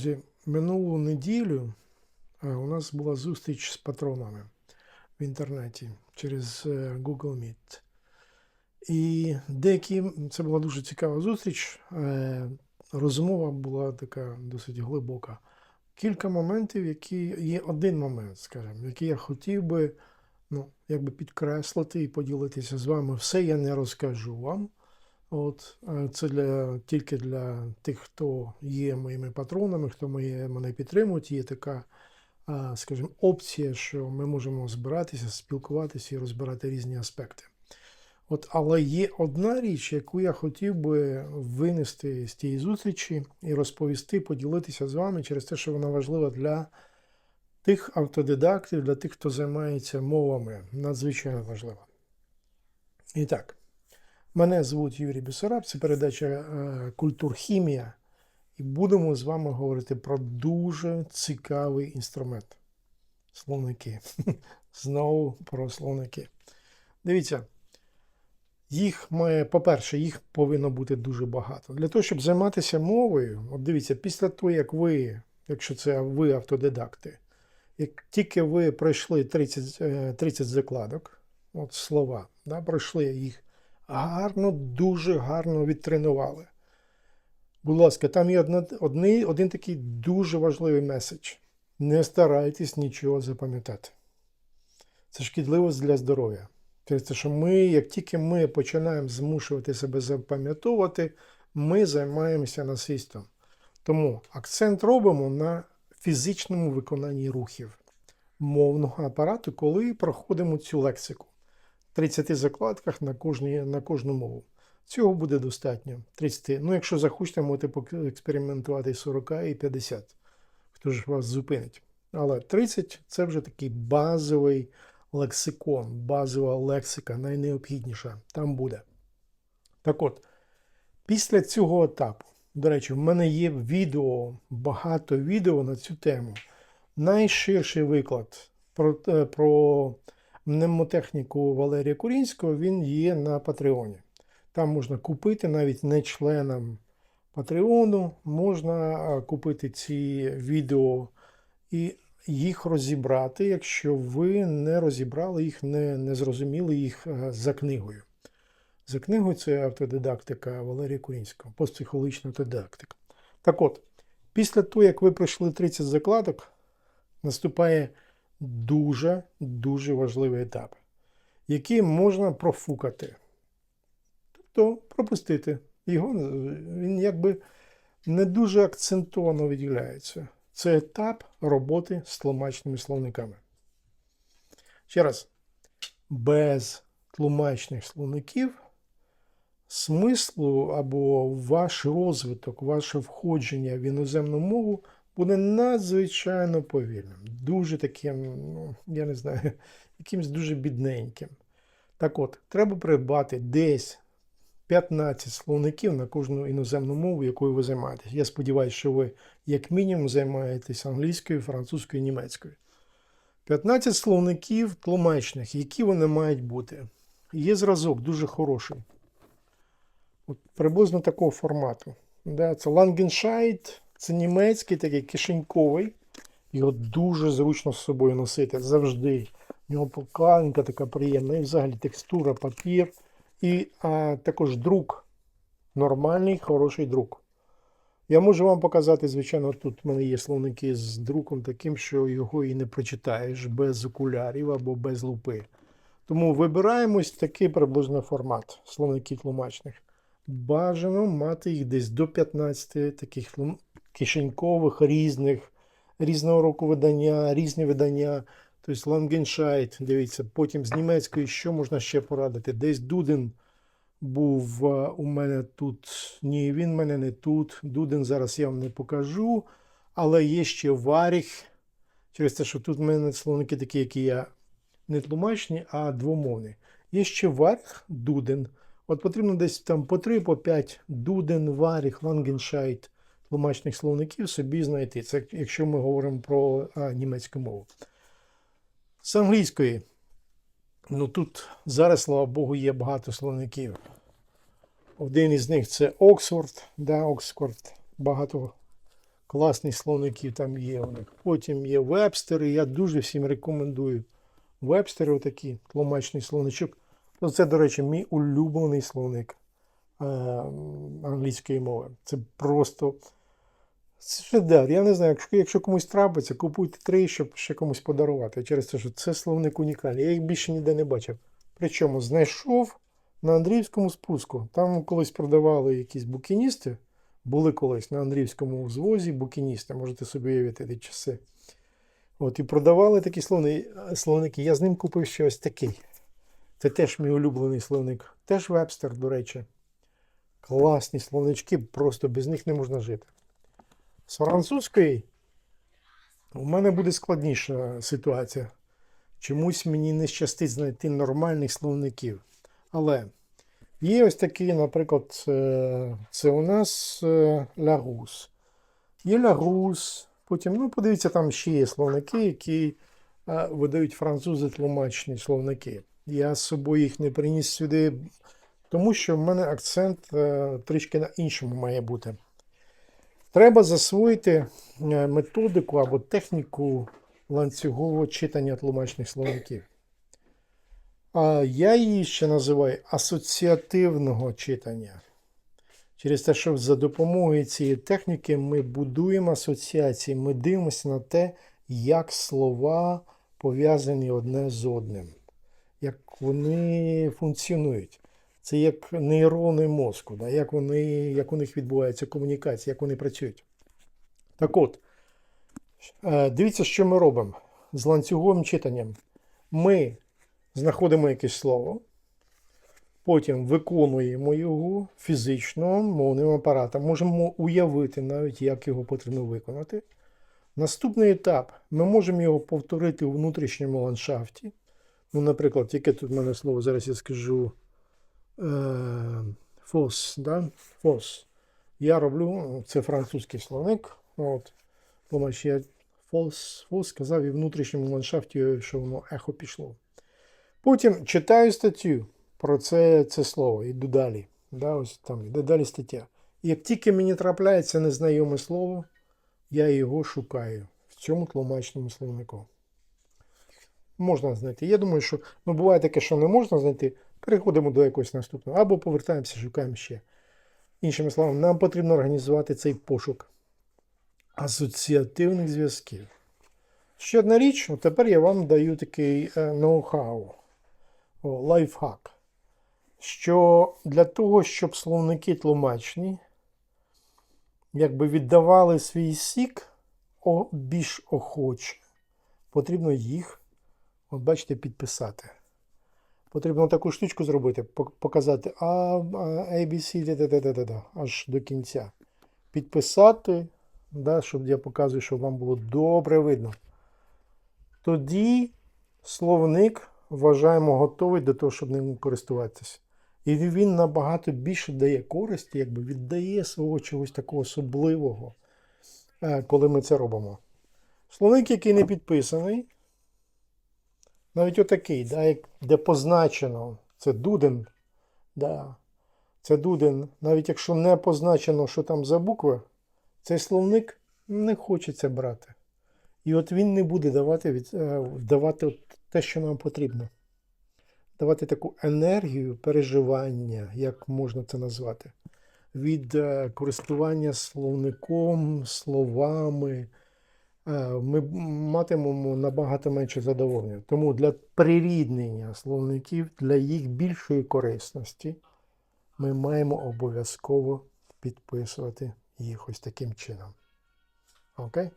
Друзі, минулу неділю у нас була зустріч з патронами в інтернеті через е, Google Meet. І деякі, це була дуже цікава зустріч. е, Розмова була така досить глибока. Кілька моментів, які є один момент, скажімо, який я хотів би ну, якби підкреслити і поділитися з вами. Все я не розкажу вам. От, е, це для, тільки для тих, хто є моїми патронами, хто моє, мене підтримують. Є така, скажімо, опція, що ми можемо збиратися, спілкуватися і розбирати різні аспекти. От, але є одна річ, яку я хотів би винести з тієї зустрічі і розповісти, поділитися з вами через те, що вона важлива для тих автодидактів, для тих, хто займається мовами. Надзвичайно важлива. І так. Мене звуть Юрій Бісараб, це передача е, Культурхімія, і будемо з вами говорити про дуже цікавий інструмент. Словники. Знову про словники. Дивіться, їх має, по-перше, їх повинно бути дуже багато. Для того, щоб займатися мовою, от дивіться, після того, як ви, якщо це ви автодидакти, як тільки ви пройшли 30, е, 30 закладок, от слова, да, пройшли їх гарно, дуже гарно відтренували. Будь ласка, там є одна, одний, один такий дуже важливий меседж. Не старайтесь нічого запам'ятати. Це шкідливо для здоров'я. Те, що ми, як тільки ми починаємо змушувати себе запам'ятовувати, ми займаємося насильством. Тому акцент робимо на фізичному виконанні рухів мовного апарату, коли проходимо цю лексику. 30 закладках на, кожні, на кожну мову. Цього буде достатньо. 30. Ну, якщо захочете, можете експериментувати 40 і 50. Хто ж вас зупинить? Але 30 це вже такий базовий лексикон, базова лексика, найнеобхідніша. Там буде. Так от, після цього етапу, до речі, в мене є відео, багато відео на цю тему. Найширший виклад про, про мнемотехніку Валерія Курінського він є на Патреоні. Там можна купити навіть не членам Патреону, можна купити ці відео і їх розібрати, якщо ви не розібрали їх, не, не зрозуміли їх за книгою. За книгою це автодидактика Валерія Курінського, постпсихологічна автодидактика. Так от, після того, як ви пройшли 30 закладок, наступає дуже-дуже важливий етап, який можна профукати. Тобто пропустити. Його він якби не дуже акцентовано виділяється. Це етап роботи з тлумачними словниками. Ще раз, без тлумачних словників смислу або ваш розвиток, ваше входження в іноземну мову буде надзвичайно повільним. Дуже таким, ну, я не знаю, якимось дуже бідненьким. Так от, треба придбати десь 15 словників на кожну іноземну мову, якою ви займаєтесь. Я сподіваюся, що ви, як мінімум, займаєтесь англійською, французькою, німецькою. 15 словників тлумачних, які вони мають бути. Є зразок дуже хороший. От Приблизно такого формату. Да, Це Langenscheid, це німецький, такий кишеньковий. Його дуже зручно з собою носити завжди. У нього покладинка така приємна, і взагалі текстура, папір. І а, також друк. Нормальний, хороший друк. Я можу вам показати, звичайно, тут в мене є словники з друком таким, що його і не прочитаєш без окулярів або без лупи. Тому вибираємось такий приблизно формат словників тлумачних. Бажано мати їх десь до 15 таких кишенькових, різних, різного року видання, різні видання. Тобто Лангеншайт, дивіться, потім з німецької, що можна ще порадити? Десь Дуден був у мене тут. Ні, він мене не тут. Дуден зараз я вам не покажу. Але є ще Варіх. Через те, що тут в мене словники такі, які я не тлумачні, а двомовні. Є ще Варіх, Дуден. От потрібно десь там по 3, по 5 Дуден, Варіх, Лангеншайт тлумачних словників собі знайти. Це якщо ми говоримо про а, німецьку мову. З англійської. Ну тут зараз, слава Богу, є багато словників. Один із них це Оксфорд. Да, Оксфорд багато Класні словники там є у них. Потім є вебстери. Я дуже всім рекомендую. Вебстери отакі, тлумачний словничок. Ну, це, до речі, мій улюблений словник е, англійської мови. Це просто це шедевр. Я не знаю, якщо, якщо комусь трапиться, купуйте три, щоб ще комусь подарувати. Через те, що це словник унікальний. Я їх більше ніде не бачив. Причому знайшов на Андріївському спуску. Там колись продавали якісь букіністи. Були колись на Андріївському звозі букіністи, можете собі уявити ті часи. От, і продавали такі словни, словники. Я з ним купив ще ось такий. Це теж мій улюблений словник. Теж вебстер, до речі. Класні словнички, просто без них не можна жити. З французької у мене буде складніша ситуація. Чомусь мені не щастить знайти нормальних словників. Але є ось такі, наприклад, е, це у нас е, Лагус. Є Лагус. Потім, ну, подивіться, там ще є словники, які е, видають французи тлумачні словники. Я з собою їх не приніс сюди, тому що в мене акцент е, трішки на іншому має бути. Треба засвоїти е, методику або техніку ланцюгового читання тлумачних словників. А я її ще називаю асоціативного читання. Через те, що за допомогою цієї техніки ми будуємо асоціації, ми дивимося на те, як слова пов'язані одне з одним, як вони функціонують. Це як нейрони мозку, да? як, вони, як у них відбувається комунікація, як вони працюють. Так от, е, дивіться, що ми робимо з ланцюговим читанням. Ми знаходимо якесь слово, потім виконуємо його фізично, мовним апаратом. Можемо уявити навіть, як його потрібно виконати. Наступний етап ми можемо його повторити у внутрішньому ландшафті. Ну, наприклад, яке тут в мене слово, зараз я скажу фос. Да? Фос. Я роблю, це французький словник. От. Я фос, фос сказав і внутрішньому ландшафті, що воно ехо пішло. Потім читаю статтю про це, це слово, іду далі. Да, ось там, іде далі стаття. Як тільки мені трапляється незнайоме слово, я його шукаю в цьому тлумачному словнику. Можна знайти. Я думаю, що ну, буває таке, що не можна знайти. Переходимо до якогось наступного. Або повертаємося, шукаємо ще. Іншими словами, нам потрібно організувати цей пошук асоціативних зв'язків. Ще одна річ, тепер я вам даю такий е, ноу-хау, лайфхак. Що для того, щоб словники тлумачні, якби віддавали свій сік більш охоче, потрібно їх, от бачите, підписати. Потрібно таку штучку зробити, показати А, ABC, аж до кінця. Підписати, да, щоб я показую, щоб вам було добре видно. Тоді словник вважаємо готовий до того, щоб ним користуватися. І він набагато більше дає користі, якби віддає свого чогось такого особливого, е, коли ми це робимо. Словник, який не підписаний, навіть отакий, да, де позначено, це дуден. Да, це дуден. Навіть якщо не позначено, що там за букви, цей словник не хочеться брати. І от він не буде давати, від, е, давати те, що нам потрібно. Давати таку енергію переживання, як можна це назвати, від е, користування словником, словами. Е, Ми матимемо набагато менше задоволення. Тому для приріднення словників, для їх більшої корисності, ми маємо обов'язково підписувати їх ось таким чином. Окей?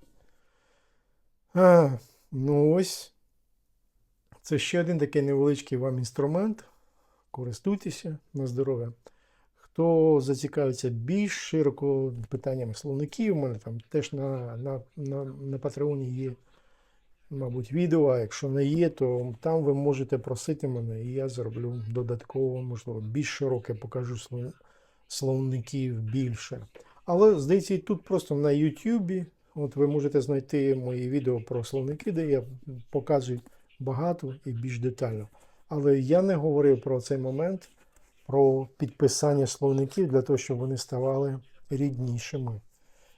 А, ну ось. Це ще один такий невеличкий вам інструмент. Користуйтеся на здоров'я. Хто зацікавиться більш широко питаннями словників, у мене там теж на, на, на, на Патреоні є, мабуть, відео. А якщо не є, то там ви можете просити мене, і я зроблю додатково, можливо, більш широке покажу слов- словників більше. Але, здається, і тут просто на YouTube От ви можете знайти мої відео про словники, де я показую багато і більш детально. Але я не говорив про цей момент, про підписання словників для того, щоб вони ставали ріднішими.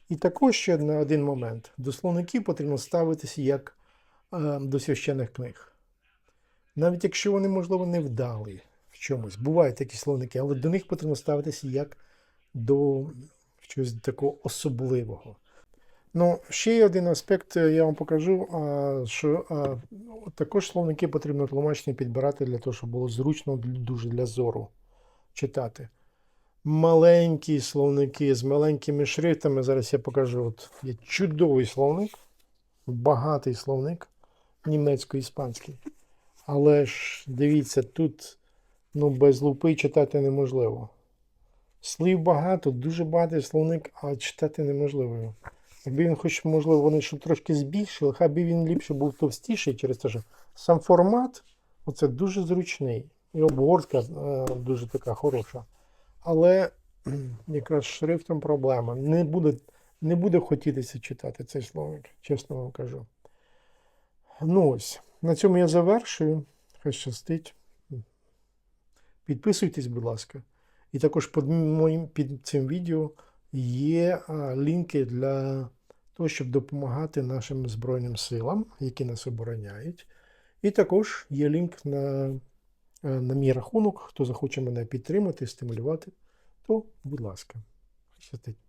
І також ще на один момент. До словників потрібно ставитися як е, до священних книг. Навіть якщо вони, можливо, не вдали в чомусь. Бувають такі словники, але до них потрібно ставитися як до чогось такого особливого. Ну, ще один аспект, е, я вам покажу, що ну, також словники потрібно тлумачення підбирати для того, щоб було зручно дуже для зору читати. Маленькі словники з маленькими шрифтами. Зараз я покажу. От є чудовий словник, багатий словник німецько-іспанський. Але ж дивіться, тут ну, без лупи читати неможливо. Слів багато, дуже багатий словник, а читати неможливо. Якби він хоч, можливо, вони щоб трошки збільшили, хай би він ліпше був товстіший через те, що сам формат оце дуже зручний. І обгортка е, дуже така хороша. Але якраз шрифтом проблема. Не буде, не буде хотітися читати цей словник, чесно вам кажу. Ну ось, на цьому я завершую. Хай щастить. Підписуйтесь, будь ласка. І також під, моїм, під цим відео є лінки для того, щоб допомагати нашим Збройним силам, які нас обороняють. І також є лінк на, на мій рахунок. Хто захоче мене підтримати, стимулювати, то будь ласка. Щастить.